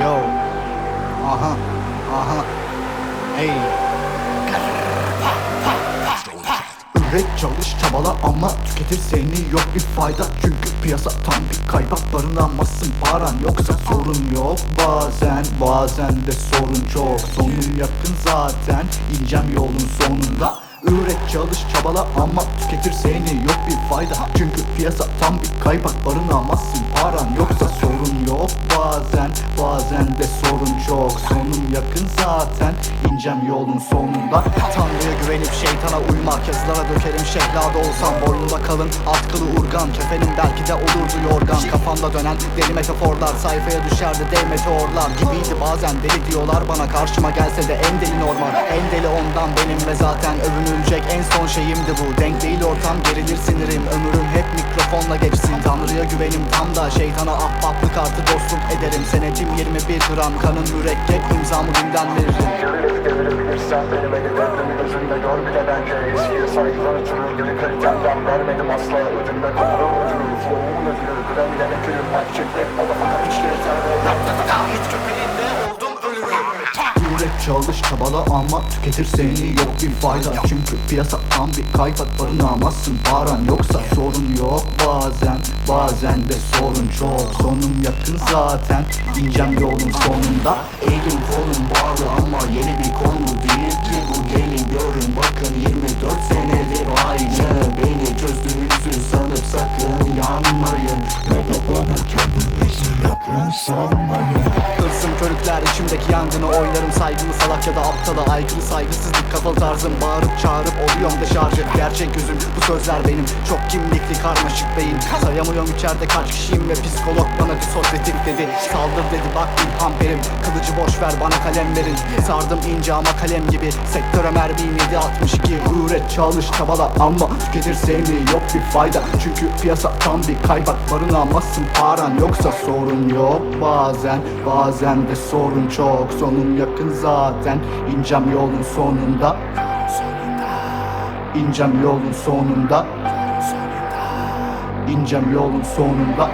Yo. Aha. Aha. Hey. Üret çalış çabala ama tüketir seni yok bir fayda Çünkü piyasa tam bir kayba barınamazsın paran yoksa sorun yok Bazen bazen de sorun çok sonum yakın zaten ineceğim yolun sonunda Üret çalış çabala ama tüketir seni yok bir fayda Çünkü piyasa tam bir kaybak barınamazsın paran yoksa sorun yok Bazen bazen de sorun çok. Sonum yakın zaten. İneceğim yolun sonunda. Tanrı'ya güvenip şeytana uymak. Yazılara dökerim şehlada olsam Boynunda kalın. Atkılı urgan Kefenin belki de olurdu yorgan. Kafamda dönen deli metaforlar Sayfaya düşerdi dev meteorlar Gibiydi bazen. Deli diyorlar bana Karşıma gelse de en deli normal. En deli ondan benim ve zaten övünülecek en son şeyimdi bu. Denk değil ortam gerilir sinirim. Ömrüm hep mikrofonla geçsin. Tanrı'ya güvenim tam da Şeytana ahbaplık artı dostluk ederim Senetim 21 gram Kanım mürekkep imzamı günden veririm. Yürürüz devirebilirsen benim hedeflerimi gözünde gör bile bence. Eskiye saygılar ötürü geri kalitemden vermedim asla. Ödünde kalırım ödülü Flow'umun ödülü Gram ile Mike çekmek o da fakat hiç yeterli. Hiç köpeğinde oldum ölürüm Üret çalış çabala ama tüketir seni. Yok bir fayda Çünkü piyasa tam bir kaypak barınamazsın. Paran yoksa sorun yok Bazen. Bazen de sorun çok. Sonum yakın zaten. İneceğim yolun sonunda. Elim kolum bağlı ama yeni bir konu değil ki. Bu Gelin görün bakın 24 senedir aynı. Beni çözdüğünüzü sanıp sakın yanmayın Hırsım körükler içimdeki yangını oylarım. Saygılı salak ya da aptala aykırı saygısızlık kafalı tarzım. Bağırıp çağırıp oluyorum deşarjı Gerçek gözüm bu sözler benim. Çok kimlikli karmaşık beyin Sayamıyorum içeride kaç kişiyim ve psikolog bana disosyatif dedi. Saldır dedi bak amperim Kılıcı boş ver bana kalem verin. Sardım ince ama kalem gibi. Sektöre mermiyim 762 Üret çalış çabala. Ama tüketir seni yok bir fayda. Çünkü piyasa tam bir kaypak barınamazsın paran yoksa sorun yok. Bazen bazen de sorun çok. Sonum yakın zaten. İneceğim yolun sonunda. İneceğim yolun sonunda. İneceğim yolun sonunda